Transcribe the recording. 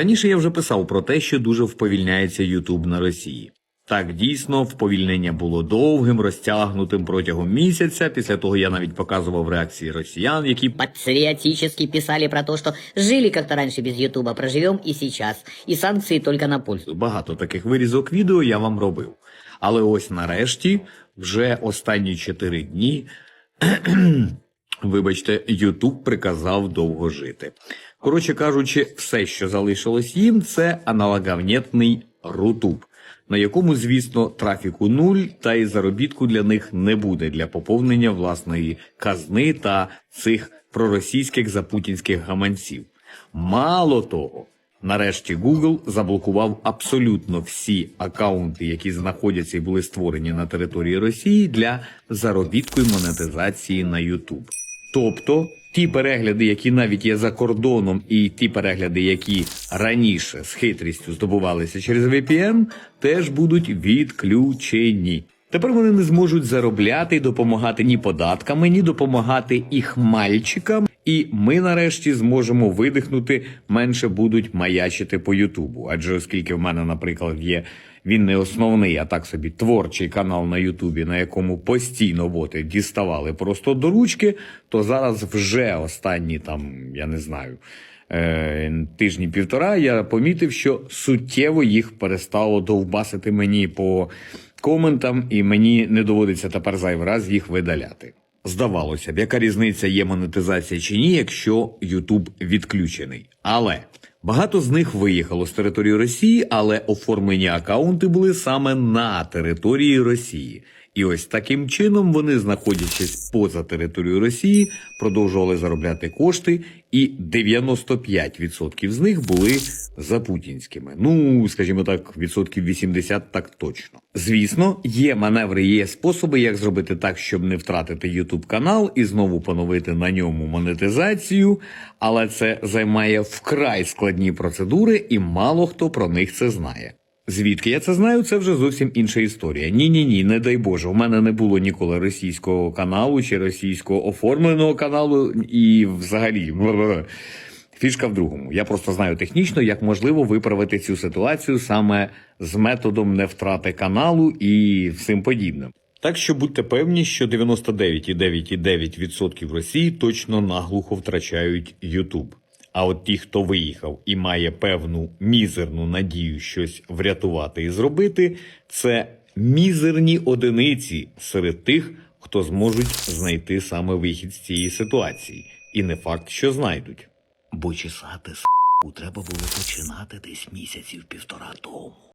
Раніше я вже писав про те, що дуже вповільняється Ютуб на Росії. Так, дійсно, вповільнення було довгим, розтягнутим протягом місяця. Після того я навіть показував реакції росіян, які Патриотически писали про то, что жили как-то раньше без Ютуба, проживем и сейчас. И санкции только на пользу. багато таких вирізок відео я вам робив. Але ось нарешті, вже останні 4 дні, вибачте, Ютуб приказав довго жити. Коротше кажучи, все, що залишилось їм, це аналоговнєтний Рутуб, на якому, звісно, трафіку нуль, та й заробітку для них не буде для поповнення власної казни та цих проросійських запутінських гаманців. Мало того, Нарешті Google заблокував абсолютно всі акаунти, які знаходяться і були створені на території Росії для заробітку і монетизації на YouTube. Тобто ті перегляди, які навіть є за кордоном, і ті перегляди, які раніше з хитрістю здобувалися через VPN, теж будуть відключені. Тепер вони не зможуть заробляти і допомагати ні податками, ні допомагати їх мальчикам. І ми нарешті зможемо видихнути, менше будуть маячити по Ютубу. Адже оскільки в мене, наприклад, є він не основний, а так собі творчий канал на Ютубі, на якому постійно боти діставали просто до ручки, то зараз вже останні там, я не знаю, е, тижні півтора я помітив, що суттєво їх перестало довбасити мені по коментам, і мені не доводиться тепер зайвий раз їх видаляти. Здавалося б, яка різниця є монетизація чи ні, якщо Ютуб відключений. Але багато з них виїхало з території Росії, але оформлені акаунти були саме на території Росії. І ось таким чином вони, знаходячись поза територією Росії, продовжували заробляти кошти, і 95% з них були запутінськими. Ну, скажімо так, відсотків 80 так точно. Звісно, є маневри, є способи, як зробити так, щоб не втратити YouTube канал і знову поновити на ньому монетизацію, але це займає вкрай складні процедури, і мало хто про них це знає. Звідки я це знаю, це вже зовсім інша історія. Ні, ні, ні, не дай Боже. У мене не було ніколи російського каналу чи російського оформленого каналу, і взагалі фішка в другому. Я просто знаю технічно, як можливо виправити цю ситуацію саме з методом невтрати каналу і всім подібним. Так що будьте певні, що 99,9,9% Росії точно наглухо втрачають YouTube. А от ті, хто виїхав і має певну мізерну надію щось врятувати і зробити, це мізерні одиниці серед тих, хто зможуть знайти саме вихід з цієї ситуації, і не факт, що знайдуть. Бо чесати с***у треба було починати десь місяців півтора тому.